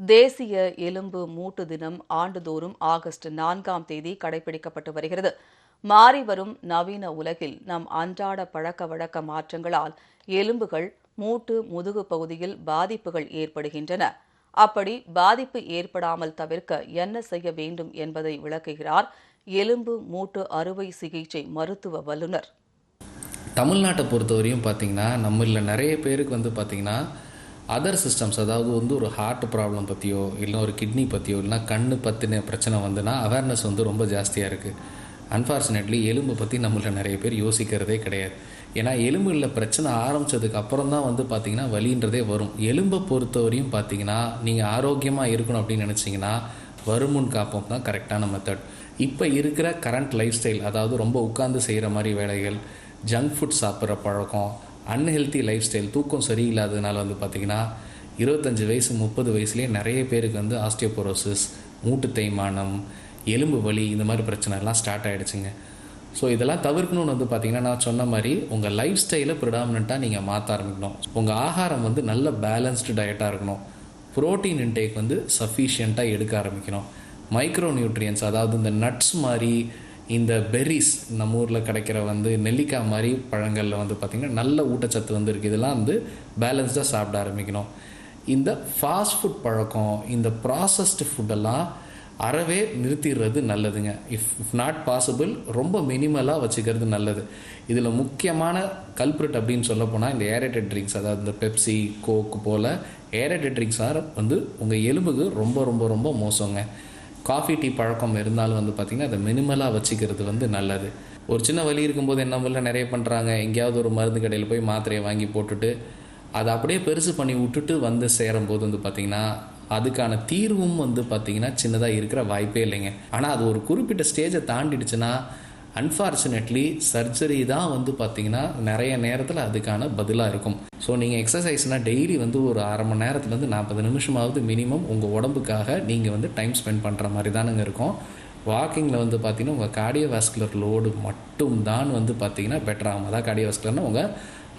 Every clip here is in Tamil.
தேசிய எலும்பு மூட்டு தினம் ஆண்டுதோறும் ஆகஸ்ட் நான்காம் தேதி கடைபிடிக்கப்பட்டு வருகிறது. மாறிவரும் நவீன உலகில் நம் அன்றாட பழக்க வழக்க மாற்றங்களால் எலும்புகள் மூட்டு முதுகு பகுதியில் பாதிப்புகள் ஏற்படுகின்றன. அப்படி பாதிப்பு ஏற்படாமல் தவிர்க்க என்ன செய்ய வேண்டும் என்பதை விளக்குகிறார் எலும்பு மூட்டு அறுவை சிகிச்சை மருத்துவ வல்லுநர். தமிழ்நாட்டை பொறுத்தவரையும் பார்த்தீங்கன்னா நம்மளில் நிறைய பேருக்கு வந்து பார்த்தீங்கன்னா அதர் சிஸ்டம்ஸ் அதாவது வந்து ஒரு ஹார்ட் ப்ராப்ளம் பற்றியோ இல்லை ஒரு கிட்னி பற்றியோ இல்லைனா கண்ணு பற்றின பிரச்சனை வந்துன்னா அவேர்னஸ் வந்து ரொம்ப ஜாஸ்தியாக இருக்குது அன்ஃபார்ச்சுனேட்லி எலும்பு பற்றி நம்மள நிறைய பேர் யோசிக்கிறதே கிடையாது. ஏன்னா எலும்புகளில் பிரச்சனை ஆரம்பித்ததுக்கு அப்புறம் தான் வந்து பார்த்திங்கன்னா வலின்றதே வரும். எலும்பை பொறுத்தவரையும் பார்த்தீங்கன்னா நீங்கள் ஆரோக்கியமாக இருக்கணும் அப்படின்னு நினச்சிங்கன்னா வருமுன் காப்போம் தான் கரெக்டான மெத்தட் இப்போ இருக்கிற கரண்ட் லைஃப் ஸ்டைல் அதாவது ரொம்ப உட்காந்து செய்கிற மாதிரி வேலைகள் ஜங்க் ஃபுட் சாப்பிட்ற பழக்கம் அன்ஹெல்த்தி லைஃப் ஸ்டைல் தூக்கம் சரியில்லாததுனால வந்து பார்த்திங்கன்னா இருபத்தஞ்சி வயசு முப்பது வயசுலேயே நிறைய பேருக்கு வந்து ஆஸ்டியோபோரோசிஸ் மூட்டு தேய்மானம் எலும்பு வலி இந்த மாதிரி பிரச்சனைலாம் ஸ்டார்ட் ஆகிடுச்சுங்க ஸோ இதெல்லாம் தவிர்க்கணும்னு வந்து பார்த்திங்கன்னா நான் சொன்ன மாதிரி உங்கள் லைஃப் ஸ்டைலை ப்ரிடாமினண்ட்டாக நீங்கள் மாற்ற ஆரம்பிக்கணும். உங்கள் ஆகாரம் வந்து நல்ல பேலன்ஸ்டு டயட்டாக இருக்கணும். ப்ரோட்டீன் இன்டேக் வந்து சஃபிஷியண்ட்டாக எடுக்க ஆரம்பிக்கணும். மைக்ரோ நியூட்ரியன்ஸ் அதாவது இந்த நட்ஸ் மாதிரி இந்த பெரிஸ் நம்ம ஊரில் கிடைக்கிற வந்து நெல்லிக்காய் மாதிரி பழங்களில் வந்து பார்த்திங்கன்னா நல்ல ஊட்டச்சத்து வந்து இருக்குது இதெல்லாம் வந்து பேலன்ஸ்டாக சாப்பிட ஆரம்பிக்கணும். இந்த ஃபாஸ்ட் ஃபுட் பழக்கம் இந்த ப்ராசஸ்டு ஃபுட்டெல்லாம் அறவே நிறுத்திடுறது நல்லதுங்க. இஃப் இஃப் நாட் பாசிபிள் ரொம்ப மினிமலாக வச்சுக்கிறது நல்லது. இதில் முக்கியமான கல்ப்ரிட் அப்படின்னு சொல்ல போனால் இந்த ஏரேட்டட் ட்ரிங்க்ஸ் அதாவது இந்த பெப்சி கோக் போல் ஏரேட்டட் ட்ரிங்க்ஸாக வந்து உங்கள் எலும்புக்கு ரொம்ப ரொம்ப ரொம்ப மோசங்க. காஃபி டீ பழக்கம் இருந்தாலும் வந்து பார்த்திங்கன்னா அதை மினிமலாக வச்சுக்கிறது வந்து நல்லது. ஒரு சின்ன வலி இருக்கும்போது என்ன பண்ணல நிறைய பண்ணுறாங்க எங்கேயாவது ஒரு மருந்து கடையில் போய் மாத்திரையை வாங்கி போட்டுட்டு அதை அப்படியே பெருசு பண்ணி விட்டுட்டு வந்து சேரும்போது வந்து பார்த்திங்கன்னா அதுக்கான தீர்வும் வந்து பார்த்திங்கன்னா சின்னதாக இருக்கிற வாய்ப்பே இல்லைங்க. ஆனால் அது ஒரு குறிப்பிட்ட ஸ்டேஜை தாண்டிடுச்சுன்னா அன்ஃபார்ச்சுனேட்லி சர்ஜரி தான் வந்து பார்த்திங்கன்னா நிறைய நேரத்தில் அதுக்கான பதிலாக இருக்கும். ஸோ நீங்கள் எக்ஸசைஸ்னால் டெய்லி வந்து ஒரு அரை மணி நேரத்துலேருந்து நாற்பது நிமிஷமாவது மினிமம் உங்கள் உடம்புக்காக நீங்கள் வந்து டைம் ஸ்பெண்ட் பண்ணுற மாதிரி தானுங்க இருக்கும். வாக்கிங்கில் வந்து பார்த்திங்கன்னா உங்கள் கார்டியோவாஸ்குலர் லோடு மட்டும்தான் வந்து பார்த்திங்கன்னா பெட்டர் ஆகும். அதான் கார்டியோவாஸ்குலர்னால் உங்கள்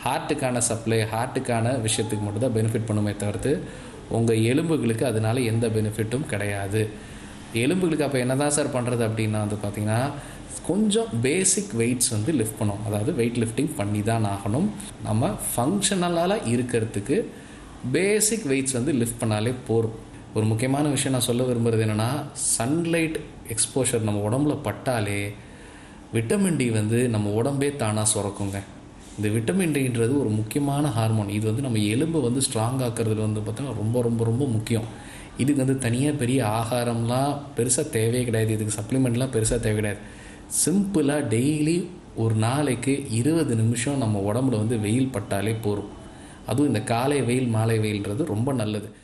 ஹார்ட்டுக்கான சப்ளை ஹார்ட்டுக்கான விஷயத்துக்கு மட்டும்தான் பெனிஃபிட் பண்ணுமே தவிர்த்து உங்கள் எலும்புகளுக்கு அதனால எந்த பெனிஃபிட்டும் கிடையாது. எலும்புகளுக்கு அப்போ என்ன தான் சார் பண்ணுறது அப்படின்னா வந்து பார்த்திங்கன்னா கொஞ்சம் பேசிக் வெயிட்ஸ் வந்து லிஃப்ட் பண்ணும் அதாவது வெயிட் லிஃப்டிங் பண்ணி தான் ஆகணும். நம்ம ஃபங்க்ஷனலால் இருக்கிறதுக்கு பேசிக் வெயிட்ஸ் வந்து லிஃப்ட் பண்ணாலே போகும் ஒரு முக்கியமான விஷயம் நான் சொல்ல விரும்புகிறது என்னென்னா சன்லைட் எக்ஸ்போஷர் நம்ம உடம்புல பட்டாலே விட்டமின் டி வந்து நம்ம உடம்பே தானாக சுரக்குங்க. இந்த விட்டமின் டின்றது ஒரு முக்கியமான ஹார்மோன் இது வந்து நம்ம எலும்பை வந்து ஸ்ட்ராங் ஆக்கிறதுல வந்து பார்த்தோன்னா ரொம்ப ரொம்ப ரொம்ப முக்கியம். இதுக்கு வந்து தனியாக பெரிய ஆகாரம்லாம் பெருசாக தேவையே கிடையாது. இதுக்கு சப்ளிமெண்ட்லாம் பெருசாக தேவை கிடையாது. சிம்பிளாக டெய்லி ஒரு நாளைக்கு இருபது நிமிஷம் நம்ம உடம்புல வந்து வெயில் பட்டாலே போகும் அதுவும் இந்த காலை வெயில் மாலை வெயில்ன்றது ரொம்ப நல்லது.